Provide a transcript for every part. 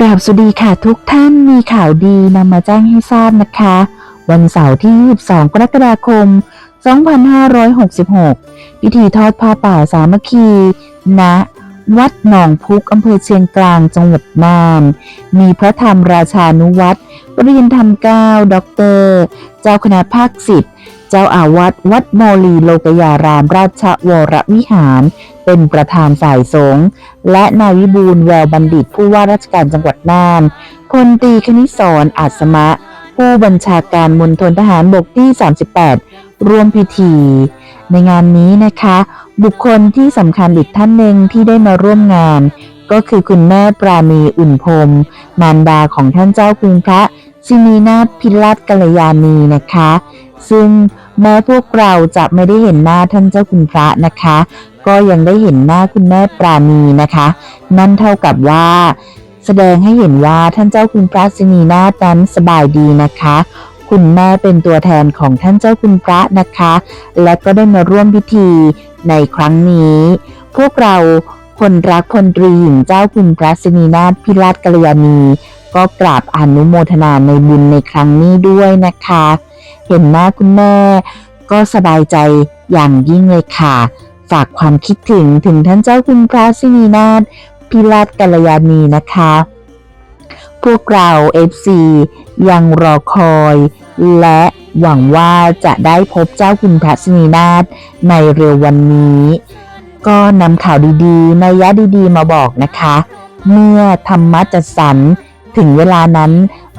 กราบสวัสดีค่ะทุกท่านมีข่าวดีนำมาแจ้งให้ทราบนะคะ วันเสาร์ที่ 22 กรกฎาคม 2566 พิธีทอดผ้าป่าสามัคคี ณ วัดหนองพุกอำเภอเชียงกลางจังหวัดน่าน มีพระธรรมราชานุวัตรปริยนธรรมเก้าด็อกเตอร์ เจ้าคณะภาคสิทธิ์เจ้าอาวาสวัดโมลีโลกยารามราชวรวิหาร เป็นประธานฝ่ายสงฆ์และนายวิบูลแววบัณฑิตผู้ว่าราชการจังหวัดน่านพลตีคณิศรอาสมะ ผู้บัญชาการมณฑลทหารบกที่ 38 ร่วมพิธี ในงานนี้นะคะ บุคคลที่สำคัญอีกท่านหนึ่งที่ได้มาร่วมงาน ก็คือคุณแม่ปราณีอุ่นพรมมารดาของท่านเจ้าคุณพระสินีนาถพิรัตกัลยาณีนะคะ ซึ่งแม้พวกเราจะไม่ได้เห็นหน้าท่านเจ้าคุณพระนะคะ ก็ยังได้เห็นหน้าคุณแม่ปราณีนะคะ นั่นเท่ากับว่า แสดงให้เห็นว่าท่านเจ้าคุณพระสินีนาถนั้นสบายดีนะคะ คุณแม่เป็นตัวแทนของท่านเจ้าคุณพระนะคะ และก็ได้มาร่วมพิธีในครั้งนี้ พวกเราคนรักพลตรีหญิงเจ้าคุณพระสินีนาถพิราชกัลยาณี ก็กราบอนุโมทนาในบุญในครั้งนี้ด้วยนะคะ เห็นหน้าคุณแม่ก็สบายใจอย่างยิ่งเลยค่ะ ฝากความคิดถึงถึงท่านเจ้าคุณพระสินีนาถพิราชกัลยาณีนะคะ พวกเรา FC ยังรอคอย และหวังว่าจะได้พบเจ้าคุณพระสนีนาถในเร็ววันนี้ ก็นำข่าวดีๆนยะดีๆ มาบอกนะคะ เมื่อธรรมะจัดสรรถึงเวลานั้น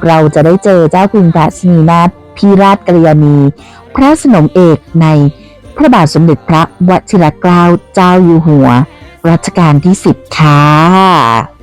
เราจะได้เจอเจ้าคุณพระสนีนาถพิราชกัลยาณี พระสนมเอกในพระบาทสมเด็จพระวชิรเกล้าเจ้าอยู่หัว รัชกาลที่10ค่ะ